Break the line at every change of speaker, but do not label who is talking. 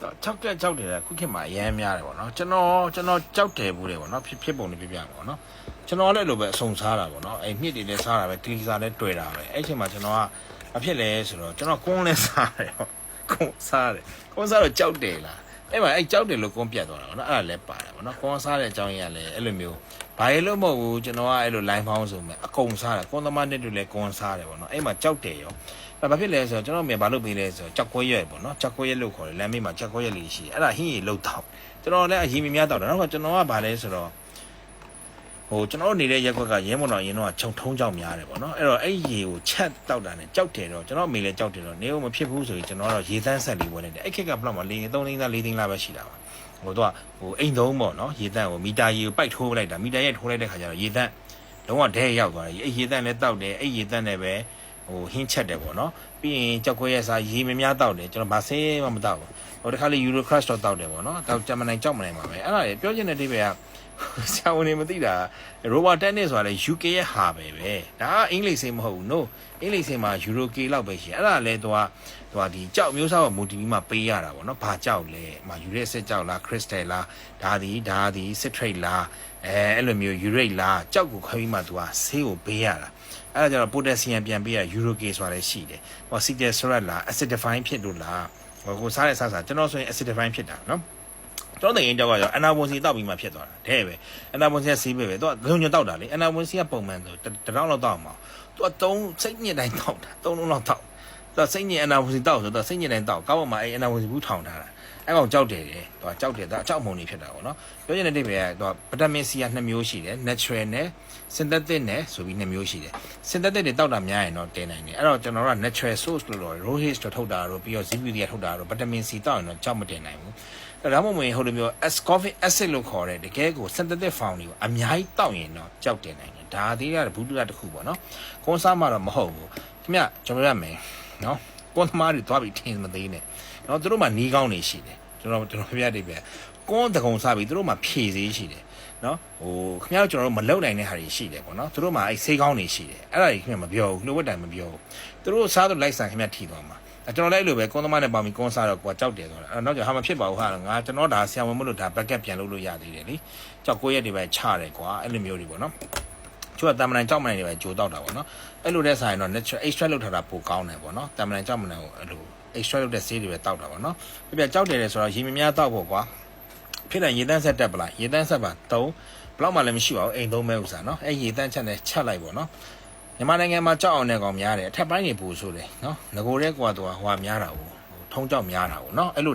ကြောက်တဲ့ကြောက်တယ်ကခုခေတ်မှာအရန်များတယ်ပေါ့နော်ကျွန်တော်ကျွန်တော်ကြောက်တယ်ဘူးတယ်ပေါ့နော်ဖြစ်ဖြစ်ပုံတွေပြပြမှာပေါ့နော်ကျွန်တော်လည်းအဲ့လိုပဲအဆုံစားတာပေါ့နော်အဲ့မြစ်တွေလည်းစားတာပဲတီစာလည်းတွေ့တာပဲအဲ့အချိန်မှာကျွန်တော်ကမဖြစ်လဲဆိုတော့ကျွန်တော်ကွန်းလည်းစားတယ်ပေါ့ကွန်းစားတယ်ကွန်းစားတော့ကြောက်တယ်လား အဲ့မှာအဲ့ကြောက်တယ်လို့ကွန်းပြတ်သွားတာပေါ့နော်အဲ့ဒါလည်းပါတယ်ပေါ့နော်ကွန်းစားတဲ့အကြောင်းရင်းကလည်းအဲ့လိုမျိုးဘာလို့လို့မဟုတ်ဘူးကျွန်တော်ကအဲ့လို line ဖောင်းဆိုမဲ့အကုန်စားတယ်ကွန်းသမားနဲ့တူလည်းကွန်းစားတယ်ပေါ့နော်အဲ့မှာကြောက်တယ်ရောအဲ့ဘာဖြစ်လဲဆိုတော့ကျွန်တော်မြင်ဘာလုပ်ပေးလဲဆိုတော့ကြောက်ကွဲရွက်ပေါ့နော်ကြောက်ကွဲရွက်လို့ခေါ်တယ်လမ်းမေးမှာကြောက်ကွဲရွက်လေးရှိတယ်အဲ့ဒါဟင်းရီလုတ်တော့ကျွန်တော်လည်းအရင်မများတော့တယ်နောက်ကကျွန်တော်ကဘာလဲဆိုတော့ ဟိုကျွန်တော်နေတဲ့ရက်ကွက်ကရဲမွန်တော်ရင်တော့ခြုံထုံးကြောက်များတယ်ပေါ့နော်အဲ့တော့အဲ့ရေကိုချက်တောက်တာနဲ့ကြောက်တယ်တော့ကျွန်တော်အမေလည်းကြောက်တယ်တော့နေဦးမဖြစ်ဘူးဆိုရင်ကျွန်တော်တော့ရေသန်းဆက်လေးဝင်နေတယ်အဲ့ခက်ကဘလောက်မှလေး3သိန်းသား4သိန်းလားပဲရှိတာပါဟိုတော့ဟိုအိမ်သုံးပေါ့နော်ရေသန်းကိုမီတာရေကိုပိုက်ထိုးလိုက်တာမီတာရဲ့ထိုးလိုက်တဲ့ခါကျတော့ရေသန်းလုံးဝဒဲရောက်သွားတယ်အဲ့ရေသန်းလည်းတောက်တယ်အဲ့ရေသန်းနဲ့ပဲ ဟိုဟင်းချက်တယ်ပေါ့နော်ပြီးရင်ကြောက်ခွဲရစားရေမများတောက်တယ်ကျွန်တော်ဗာဆေးမှမတောက်ဘူးဟိုတခါလေ Euro Crush တော့တောက်တယ်ပေါ့နော်တောက်ကြမနိုင်ကြောက်မနိုင်ပါပဲအဲ့ဒါလေပြောချင်တဲ့အိဗေကဆရာဝန်တွေမသိတာ Robot Tennis ဆိုတာလေ UK ရဲ့ဟာပဲပဲဒါကအင်္ဂလိပ်ဆေးမဟုတ်ဘူး no အင်္ဂလိပ်ဆေးမှာ Euro K လောက်ပဲရှိတယ်အဲ့ဒါလေတော့ ဟိုဒီကြောက်မျိုးစားကိုမူတည်ပြီးမှပေးရတာပေါ့နော်ဘာကြောက်လဲမှာ Uric acid ကြောက်လား Crystal လားဒါဒီဒါဒီ citrate လားအဲအဲ့လိုမျိုး Urate လားကြောက်ကိုခွဲပြီးမှ तू ကဆေးကိုပေးရတာအဲ့ဒါကျတော့ potassium ပြန်ပေးရ urocase ဆိုတာလည်းရှိတယ်။ဟော citrate syrup လား acidifying ဖြစ်လို့လားဟိုကိုစားတဲ့စားစားကျွန်တော်ဆိုရင် acidifying ဖြစ်တာနော်။ကျွန်တော်တကယ်ကြောက်ကကြော anabonsi တောက်ပြီးမှဖြစ်သွားတာ။တဲ့ပဲ anabonsi ကဆေးပဲပဲ။သူကလုံးညတောက်တာလေ။ anabonsi ကပုံမှန်ဆိုတတောက်လောက်တောက်မှာ။သူက3စိတ်ညစ်တိုင်းတောက်တာ။3လုံးလောက်တောက်။ သူကစိတ်ညစ် anabonsi တောက်ဆိုတော့စိတ်ညစ်တိုင်းတောက်။ကောက်ပေါ်မှာအဲ anabonsi ဘူးထောင်ထားတာ။အဲ့ကောင်ကြောက်တယ်လေ။သူကကြောက်တယ်ဒါအကြောက်မုံနေဖြစ်တာပေါ့နော်။ပြောချင်တဲ့အိဗေကသူက vitamin C က2မျိုးရှိတယ်။ natural နဲ့ synthetic နဲ့ဆိုပြီး2မျိုးရှိတယ် synthetic တွေတောက်တာများရင်တော့တင်နိုင်တယ်အဲ့တော့ကျွန်တော်တို့က natural source လို့တော့ rohis တို့ထုတ်တာတို့ပြီးတော့ ZBD ကထုတ်တာတို့ vitamin C တောက်ရင်တော့ကြောက်မတင်နိုင်ဘူးအဲ့ဒါမှမဟုတ်ရင်ဟိုလိုမျိုး ascorbic acid လို့ခေါ်တဲ့တကယ်ကို synthetic form တွေကိုအများကြီးတောက်ရင်တော့ကြောက်တင်နိုင်တယ်ဒါသေးရဘူးတူတာတစ်ခုပေါ့နော်ကွန်ဆာမှာတော့မဟုတ်ဘူးခင်ဗျကျွန်တော်ရမယ် နော်ကွန်သမားတွေသွားပြီးထင်မသေးနဲ့နော်သူတို့မှနီးကောင်းနေရှိတယ်ကျွန်တော်ကျွန်တော်ပြပြတယ်ပြကွန်တကုံစားပြီးသူတို့မှဖြည့်သေးရှိတယ်နော်ဟိုခင်ဗျားတို့ကျွန်တော်တို့မလုံနိုင်တဲ့ဟာတွေရှိတယ်ပေါ့နော်သူတို့မှာအဲဆေးကောင်းတွေရှိတယ်အဲ့ဒါကြီးခင်ဗျာမပြောဘူးနှုတ်ဝက်တိုင်မပြောဘူးသူတို့စားတော့လိုက်ဆန်ခင်ဗျာထီသွားမှာအဲကျွန်တော်လည်းအဲ့လိုပဲကွန်သမားနဲ့ပေါင်းပြီးကွန်စားတော့ကိုကကြောက်တယ်ဆိုတာအဲ့တော့နောက်ကျဟာမဖြစ်ပါဘူးဟာငါကျွန်တော်ဒါဆရာဝန်မလို့ဒါဘက်ကပ်ပြန်လုပ်လို့ရသေးတယ်လीကြောက်ကိုရက်တွေပဲချတယ်ကွာအဲ့လိုမျိုးတွေပေါ့နော် ချို့ကတာမန်ကြောက်မန်တွေပဲဂျိုးတောက်တာပေါ့နော်အဲ့လိုတဲ့ဆိုင်တော့ natural extract လောက်ထားတာပိုကောင်းတယ်ပေါ့နော်တာမန်ကြောက်မန်ကိုအဲ့လို extract လောက်တဲ့ဆေးတွေပဲတောက်တာပေါ့နော်ပြပြကြောက်တယ်လေဆိုတော့ရေမြများတောက်ဖို့ကွာဖြစ်တယ်ရေတန်းဆက်တက်ပလားရေတန်းဆက်ပါ3ဘလောက်မှလည်းမရှိပါဘူးအိမ်သုံးပဲဥစားနော်အဲ့ရေတန်းချက်နဲ့ချက်လိုက်ပေါ့နော်မြန်မာနိုင်ငံမှာကြောက်အောင်တဲ့ကောင်များတယ်အထက်ပိုင်းတွေပိုဆိုတယ်နော်ငโกတဲ့ကွာသူကဟွာများတာပေါ့ထုံးကြောက်များတာပေါ့နော်အဲ့လို